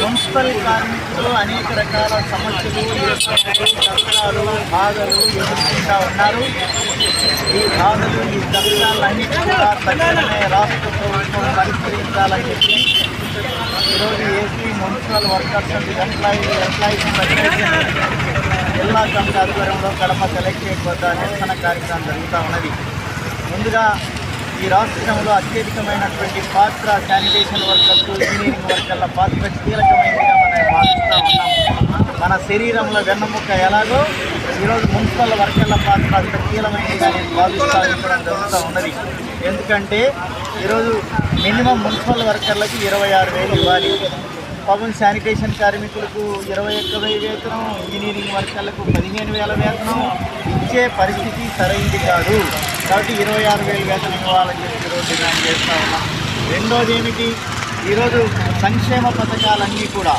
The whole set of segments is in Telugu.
మున్సిపల్ కార్మికులు అనేక రకాల సమస్యలు కష్టాలు బాధలు ఎదుర్కొంటా ఉన్నారు. ఈ బాధలు ఈ కష్టాలన్నీ కూడా తక్షణమే రాష్ట్ర ప్రభుత్వం పరిష్కరించాలని చెప్పి ఈరోజు AP municipal workers and employee employees జిల్లా కమిటీ ఆధ్వర్యంలో కడప కలెక్టరేట్ వద్ద నిరసన కార్యక్రమం జరుగుతూ ఉన్నది. ముందుగా ఈ రాష్ట్రంలో అత్యధికమైనటువంటి పాత్ర శానిటేషన్ వర్కర్స్ ఇంజనీరింగ్ వర్కర్ల పాత్ర కీలకమైనదిగా మనం భావిస్తూ ఉన్నాము మన శరీరంలో వెన్నముక్క ఎలాగో ఈరోజు మున్సిపల్ వర్కర్ల పాత్ర అంత కీలమైనదిగా నేను భావిస్తూ ఉండడం జరుగుతూ ఉన్నది. ఎందుకంటే ఈరోజు మినిమం మున్సిపల్ వర్కర్లకు ఇరవై ఆరు వేలు ఇవ్వాలి. పవన్ శానిటేషన్ కార్మికులకు ఇరవై ఒక్క వేతనం ఇంజనీరింగ్ వర్కర్లకు పదిహేను వేల వేతనం ఇచ్చే పరిస్థితి సరైంది కాదు. కాబట్టి ఇరవై ఆరు వేల వేతనం ఇవ్వాలని చెప్పి ఈరోజు డిమాండ్ చేస్తూ ఉన్నాం. రెండోది ఏమిటి? ఈరోజు సంక్షేమ పథకాలన్నీ కూడా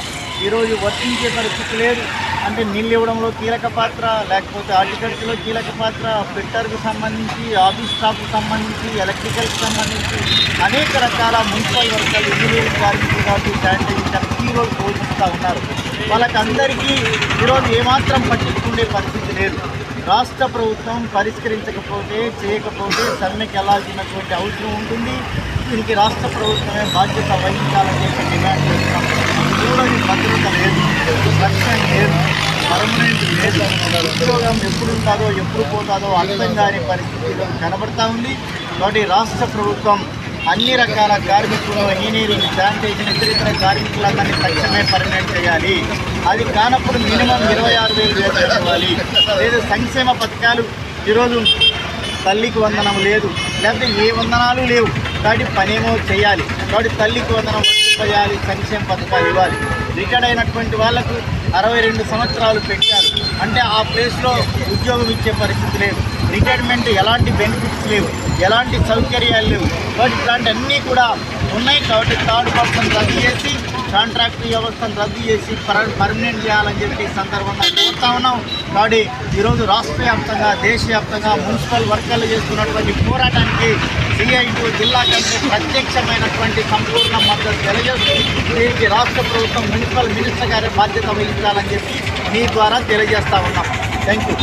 ఈరోజు వర్తించే పరిస్థితి లేదు. అంటే నీళ్ళు ఇవ్వడంలో కీలక పాత్ర లేకపోతే హార్టికల్చర్లో కీలక పాత్ర ఫిల్టర్కు సంబంధించి ఆఫీస్ స్టాఫ్కు సంబంధించి ఎలక్ట్రికల్కి సంబంధించి అనేక రకాల మున్సిపల్ వర్గాలు ఇంజనీరింగ్ కార్మికులు కాబట్టి శానిటైజర్ కీ రోల్ పోషిస్తూ ఉన్నారు. వాళ్ళకందరికీ ఈరోజు ఏమాత్రం పట్టించుకునే పరిస్థితి లేదు. రాష్ట్ర ప్రభుత్వం పరిష్కరించకపోతే చేయకపోతే సమ్మెకి వెళ్ళాల్సినటువంటి అవసరం ఉంటుంది. దీనికి రాష్ట్ర ప్రభుత్వమే బాధ్యత వహించాలని చెప్పి డిమాండ్ చేస్తున్నాం చూడని భద్రత లేదు రక్షణ లేదు పర్మనెంట్ లేదు. ఉద్యోగం ఎప్పుడు ఉంటుందో ఎప్పుడు పోతుందో అర్థం కాని పరిస్థితిలో కనబడతా ఉంది. కాబట్టి రాష్ట్ర ప్రభుత్వం అన్ని రకాల కార్మికులు ఇంజనీరింగ్ శానిటేషన్ ఇతర ఇతర కార్మికులందరినీ తక్షణమే పర్మనెంట్ చేయాలి. అది కానప్పుడు మినిమం ఇరవై ఆరు వేలు వేతనం ఇవ్వాలి. లేదు సంక్షేమ పథకాలు ఈరోజు తల్లికి వందనం లేదు. లేకపోతే ఏ వందనాలు లేవు. కాబట్టి పనేమో చేయాలి. కాబట్టి తల్లికి వందనం చేయాలి సంక్షేమ పథకాలు ఇవ్వాలి. రిటైర్డ్ అయినటువంటి వాళ్ళకు అరవై రెండు సంవత్సరాలు పెట్టారు. అంటే ఆ ప్లేస్లో ఉద్యోగం ఇచ్చే పరిస్థితి లేదు. రిటైర్మెంట్ ఎలాంటి బెనిఫిట్స్ లేవు. ఎలాంటి సౌకర్యాలు లేవు. కాబట్టి ఇట్లాంటి అన్నీ కూడా ఉన్నాయి కాబట్టి థర్డ్ పర్సన్ రద్దు చేసి కాంట్రాక్ట్ వ్యవస్థను రద్దు చేసి పర్ పర్మనెంట్ చేయాలని చెప్పి సందర్భంగా కోరుతా ఉన్నాం. కాబట్టి ఈరోజు రాష్ట్ర వ్యాప్తంగా దేశవ్యాప్తంగా మున్సిపల్ వర్కర్లు చేస్తున్నటువంటి పోరాటానికి సిఐటు జిల్లా కమిటీ ప్రత్యక్షమైనటువంటి సంపూర్ణ మద్దతు తెలియజేస్తూ దీనికి రాష్ట్ర ప్రభుత్వం మున్సిపల్ మినిస్టర్ గారి బాధ్యత వహించాలని చెప్పి మీ ద్వారా తెలియజేస్తా ఉన్నాం. Thank you